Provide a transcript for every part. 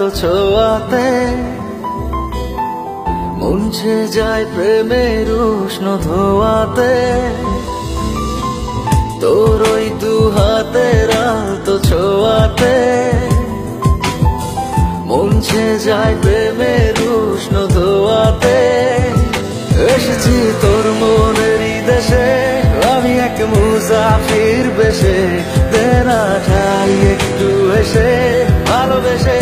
তো ছোঁয়াতে মুছে যায় প্রেমের উষ্ণ ধোয়াতে। তোর ওই দু হাতের তো ছোঁয়াতে মুছে যায় প্রেমের উষ্ণ ধোয়াতে। এসেছি তোর মনের দেশে, আমি এক মুসাফির বেশে। দেনা ঠাই একটু এসে, ভালোবেসে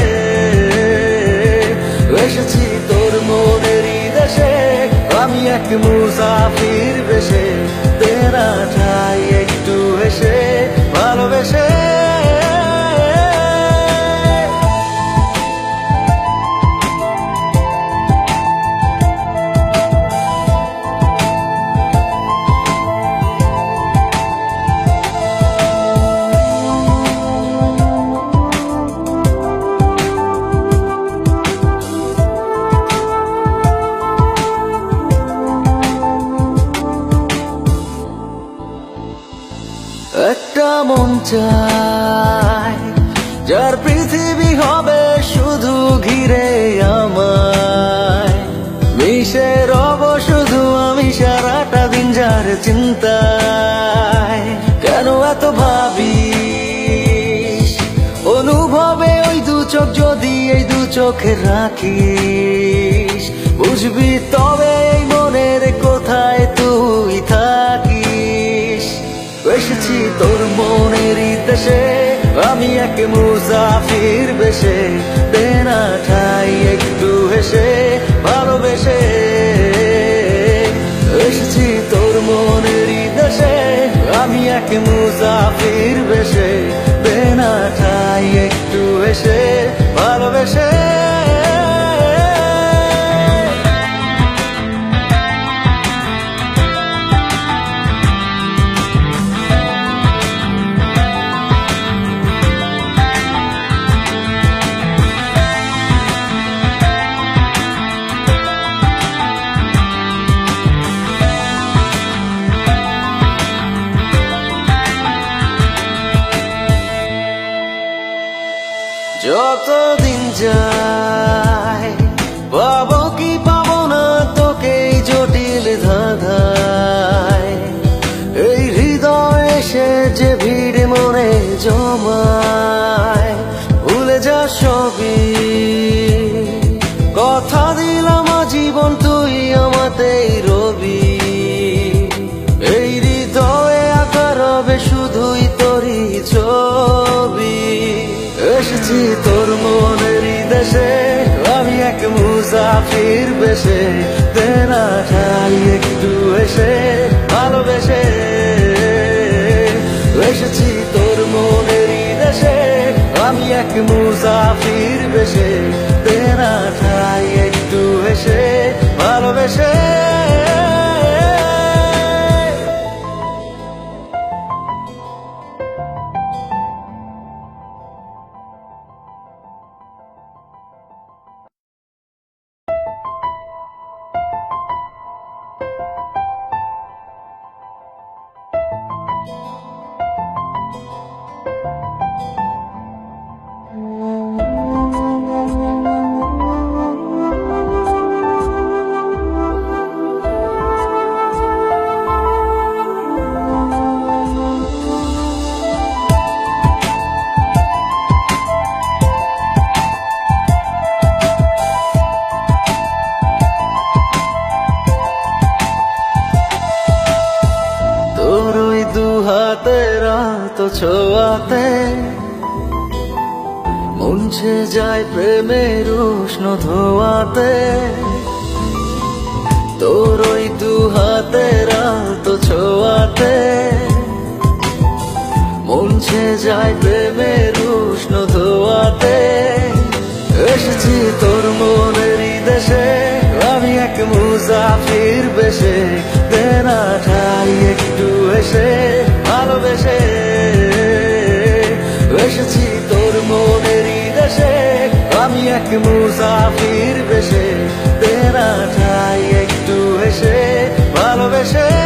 একটা মন চায় যার পৃথিবী হবে শুধু ঘিরে আমায়। মিশে রব, শুধু আমি সারাটা দিন যার চিন্তায়। কেন এত ভাবি অনুভবে ওই দু চোখ, যদি এই দু চোখে রাখিস, বুঝবি তবে এই তোর মনের দেশে আমি এক মুসাফির বেশে। দেনা ঠাই একটু হেসে ভালোবেসে। এসেছি তোর মনের দেশে আমি এক মুসাফির কি পাবো না তোকে জটিল ধাঁধায়? এই হৃদয় এসে যে ভিড় মনে জমায়, ভুলে যা সবই। কথা দিলাম জীবন তুই আমাতেই রবি। এই হৃদয়ে আকার হবে মুসাফির বেশে, তেরা ঠাই একটু এসে, ভালোবেসে। এসেছি তোর মনের দেশে, আমি এক মুসাফির বেশে। ওই দু হাতের তো ছোঁয়াতে মুছে যায় প্রেমের উষ্ণ ধোয়াতে। তোর ওই দু হাতের তো ছোয়াতে। মুছে যায় প্রেমের উষ্ণ ধোয়াতে। এসেছি তোর মনের দেশে। আমি এক মুসাফির বেশে। দেনা ঠাই একটু এসে। ভালোবেসে এসেছি তোর মনেরই দেশে। আমি এক মুসাফির বেশে তেরা ঠাই একটু এসে ভালোবেসে